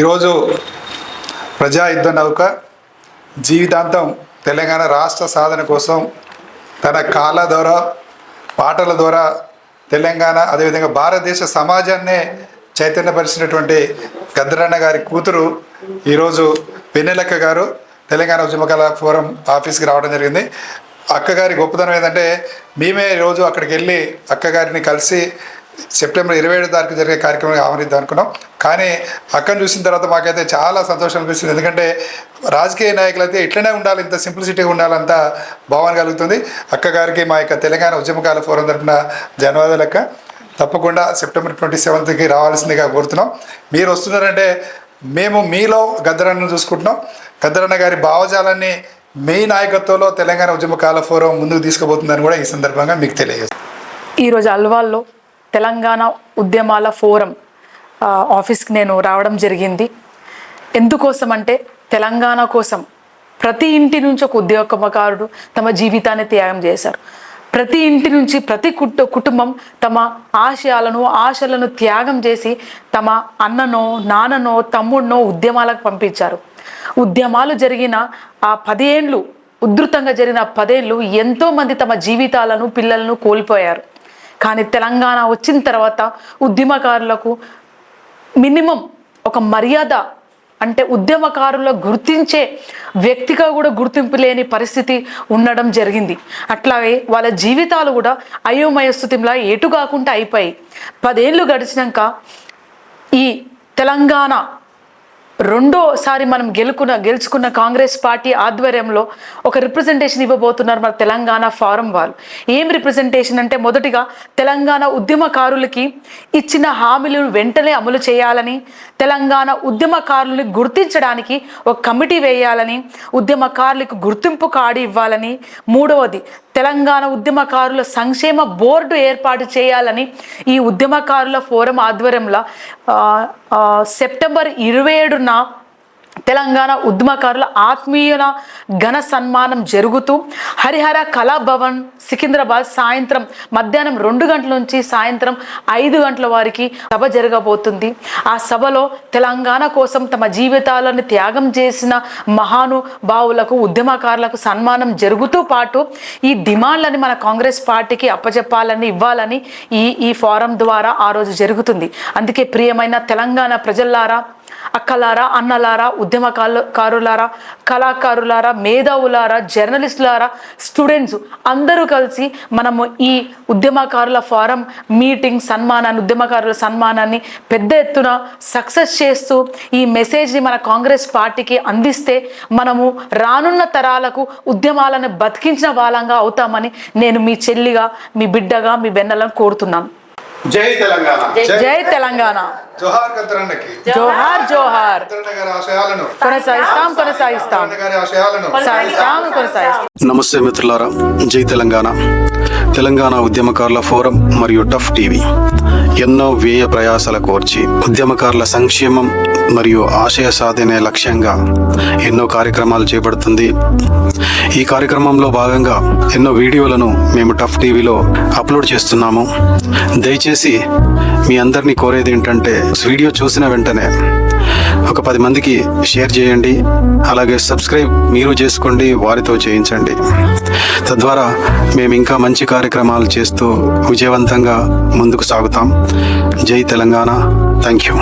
ఈరోజు ప్రజా యుద్ధ నౌక జీవితాంతం తెలంగాణ రాష్ట్ర సాధన కోసం తన కాళ్ళ ద్వారా పాటల ద్వారా తెలంగాణ అదేవిధంగా భారతదేశ సమాజాన్నే చైతన్యపరిచినటువంటి గద్దరన్న గారి కూతురు ఈరోజు వెన్నెలక్క గారు తెలంగాణ ఉద్యమకళ ఫోరం ఆఫీస్కి రావడం జరిగింది. అక్కగారి గొప్పతనం ఏంటంటే మేమే ఈరోజు అక్కడికి వెళ్ళి అక్కగారిని కలిసి సెప్టెంబర్ ఇరవై ఏడు తారీఖు జరిగే కార్యక్రమం ఆమరిద్దాం అనుకున్నాం. కానీ అక్కడ చూసిన తర్వాత మాకైతే చాలా సంతోషం అనిపిస్తుంది. ఎందుకంటే రాజకీయ నాయకులైతే ఇట్లనే ఉండాలి ఇంత సింప్లిసిటీగా ఉండాలంత భావన కలుగుతుంది. అక్క గారికి మా యొక్క తెలంగాణ ఉద్యమకాల ఫోరం తరఫున ధన్యవాదాలక్క తప్పకుండా సెప్టెంబర్ ట్వంటీ సెవెంత్కి రావాల్సిందిగా కోరుతున్నాం. మీరు వస్తున్నారంటే మేము మీలో గద్దరన్నను చూసుకుంటున్నాం. గద్దరన్న గారి భావజాలాన్ని మీ నాయకత్వంలో తెలంగాణ ఉద్యమకాల ఫోరం ముందుకు తీసుకుపోతుందని కూడా ఈ సందర్భంగా మీకు తెలియజేస్తాం ఈరోజు అల్వాల్లో తెలంగాణ ఉద్యమాల ఫోరం ఆఫీస్కి నేను రావడం జరిగింది. ఎందుకోసం అంటే తెలంగాణ కోసం ప్రతి ఇంటి నుంచి ఒక ఉద్యోగకారుడు తమ జీవితాన్ని త్యాగం చేశారు. ప్రతి ఇంటి నుంచి ప్రతి కుటు కుటుంబం తమ ఆశయాలను ఆశలను త్యాగం చేసి తమ అన్ననో నాన్ననో తమ్ముడినో ఉద్యమాలకు పంపించారు. ఉద్యమాలు జరిగిన ఆ పదేండ్లు ఉధృతంగా జరిగిన పదేళ్ళు ఎంతోమంది తమ జీవితాలను పిల్లలను కోల్పోయారు. కానీ తెలంగాణ వచ్చిన తర్వాత ఉద్యమకారులకు మినిమం ఒక మర్యాద అంటే ఉద్యమకారుల గుర్తించే వ్యక్తిగా కూడా గుర్తింపు లేని పరిస్థితి ఉండడం జరిగింది. అట్లాగే వాళ్ళ జీవితాలు కూడా అయోమయ స్థితిలా ఎటు కాకుండా అయిపోయాయి. పదేళ్ళు గడిచినాక ఈ తెలంగాణ రెండోసారి మనం గెలుకున్న గెలుచుకున్న కాంగ్రెస్ పార్టీ ఆధ్వర్యంలో ఒక రిప్రజెంటేషన్ ఇవ్వబోతున్నారు మన తెలంగాణ ఫారం వాళ్ళు. ఏం రిప్రజెంటేషన్ అంటే మొదటిగా తెలంగాణ ఉద్యమకారులకి ఇచ్చిన హామీలను వెంటనే అమలు చేయాలని తెలంగాణ ఉద్యమకారుల్ని గుర్తించడానికి ఒక కమిటీ వేయాలని ఉద్యమకారులకు గుర్తింపు కార్డు ఇవ్వాలని. మూడవది తెలంగాణ ఉద్యమకారుల సంక్షేమ బోర్డు ఏర్పాటు చేయాలని ఈ ఉద్యమకారుల ఫోరం ఆధ్వర్యంలో సెప్టెంబర్ ఇరవై ఏడున తెలంగాణ ఉద్యమకారుల ఆత్మీయుల ఘన సన్మానం జరుగుతూ హరిహర కళాభవన్ సికింద్రాబాద్ సాయంత్రం మధ్యాహ్నం రెండు గంటల నుంచి సాయంత్రం ఐదు గంటల వారికి సభ జరగబోతుంది. ఆ సభలో తెలంగాణ కోసం తమ జీవితాలను త్యాగం చేసిన మహానుభావులకు ఉద్యమకారులకు సన్మానం జరుగుతూ పాటు ఈ డిమాండ్లని మన కాంగ్రెస్ పార్టీకి అప్పచెప్పాలని ఇవ్వాలని ఈ ఈ ఫోరం ద్వారా ఆ రోజు జరుగుతుంది. అందుకే ప్రియమైన తెలంగాణ ప్రజల్లారా అక్కలారా అన్నలారా ఉద్యమకారులారా కారులారా కళాకారులారా మేధావులారా జర్నలిస్టులారా స్టూడెంట్స్ అందరూ కలిసి మనము ఈ ఉద్యమకారుల ఫారం మీటింగ్ సన్మానాన్ని ఉద్యమకారుల సన్మానాన్ని పెద్ద ఎత్తున సక్సెస్ చేస్తూ ఈ మెసేజ్ని మన కాంగ్రెస్ పార్టీకి అందిస్తే మనము రానున్న తరాలకు ఉద్యమాలను బతికించిన వాళ్ళంగా అవుతామని నేను మీ చెల్లిగా మీ బిడ్డగా మీ వెన్నెలను కోరుతున్నాను. జై తెలంగాణ. జై తెలంగాణ. జోహార్ జోహార్ జోహార్. ఆశయాలను. కొనసాగిస్తాం కొనసాగిస్తాం. ఆశయాలను. కొనసాగిస్తాం కొనసాగిస్తాం. నమస్తే మిత్రులారా జై తెలంగాణ. తెలంగాణ ఉద్యమకారుల ఫోరం మరియు టఫ్ టీవీ. ఎన్నో వ్యయ ప్రయాసాల కోర్చి ఉద్యమకారుల సంక్షేమం మరియు ఆశయ సాధనే లక్ష్యంగా ఎన్నో కార్యక్రమాలు చేపడుతుంది. ఈ కార్యక్రమంలో భాగంగా ఎన్నో వీడియోలను మేము టఫ్ టీవీలో అప్లోడ్ చేస్తున్నాము. దయచేసి మీ అందరినీ కోరేది ఏంటంటే వీడియో చూసిన వెంటనే ఒక పది మందికి షేర్ చేయండి అలాగే సబ్స్క్రైబ్ మీరు చేసుకోండి వారితో చేయించండి. తద్వారా మేము ఇంకా మంచి కార్యక్రమాలు చేస్తూ విజయవంతంగా ముందుకు సాగుతాం. జై తెలంగాణ. Thank you